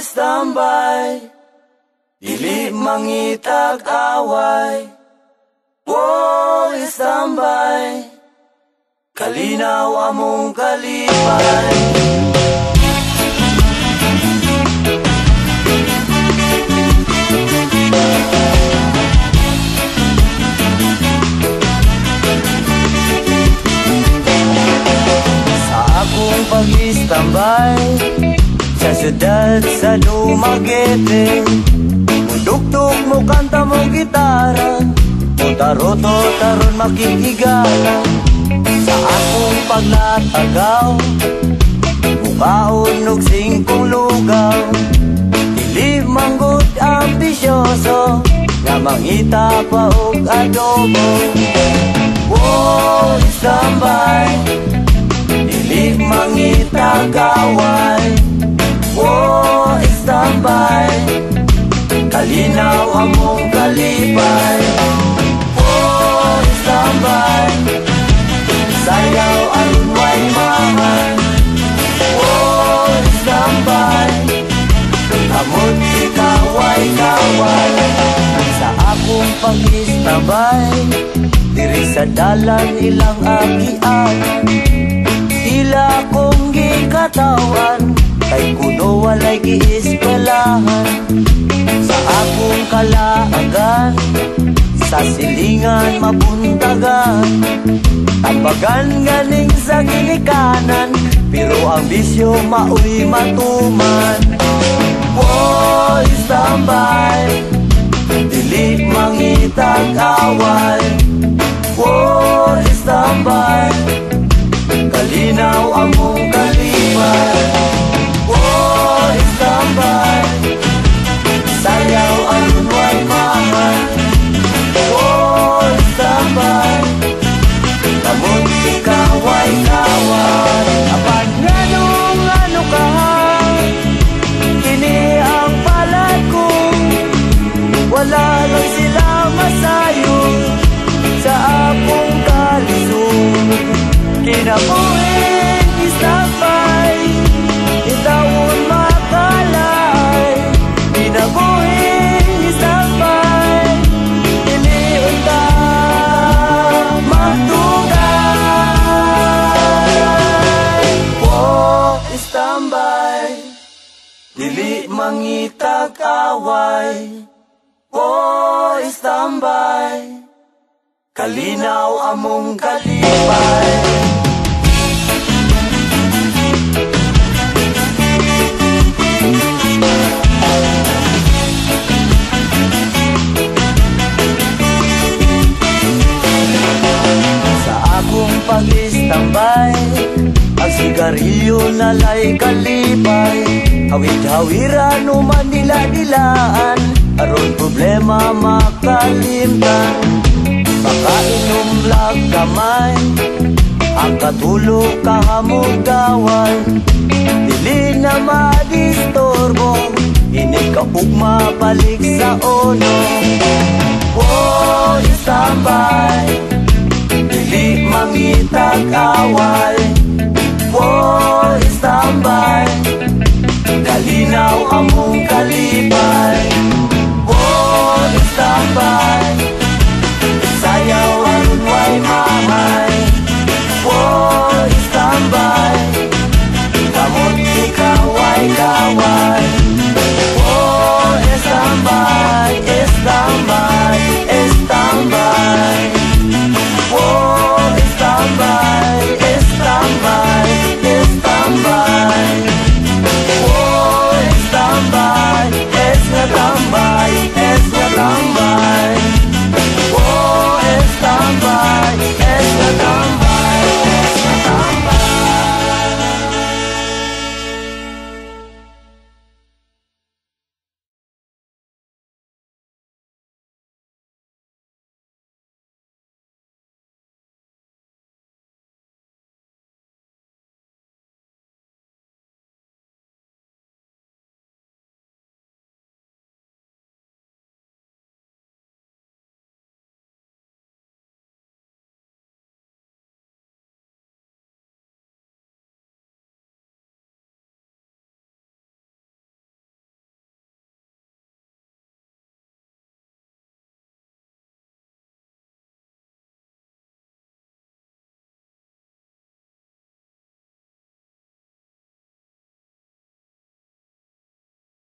standby Dili mangitag away. Oh, standby Kalinaw among kalipay Sa akong pag-istambay Sa syudad sa Dumaguete Mudugtog mo kanta mo gitara. Mutaroto taron makikigala Sa akong paglatagaw Mukaon og singkong lugaw. Dili manggod ambisyoso Nga mangita pa og adobo. Wow, standby Dili mangita gaway Sayaw aron way mahal Oh, standby si kaway-kaway Sa akong pag-istabay Diri sa dalan ilang agian Tila kong gikatawan Kay kuno walay giiskwelahan Sa akong kalaagan Sa silingan mabuntagan. Tambagan ganing sa ginikanan Pero ang bisyo maoy matuman. Boy, standby Dili mangitag away. Boy, standby Kalinaw among kalipay Wala lang sila masayo Sa akong kalisod Kinabuhin istabay Itawon makalay. Kinabuhin istabay Iliun ka matugay Oh, standby Dili mangitag away Kalinaw among kalipay Sa akong pag-istambay Ang sigarilyo na lay kalipay Hawid-hawiran o manila-dilaan Aron problema makalimtan Makainom lang kamay Ang katulog kahamugawan Dili na madistorbo Ini ka ugma balik sa ono Oh, standby Dili mangitag away Boy, standby Kalinaw among kalipay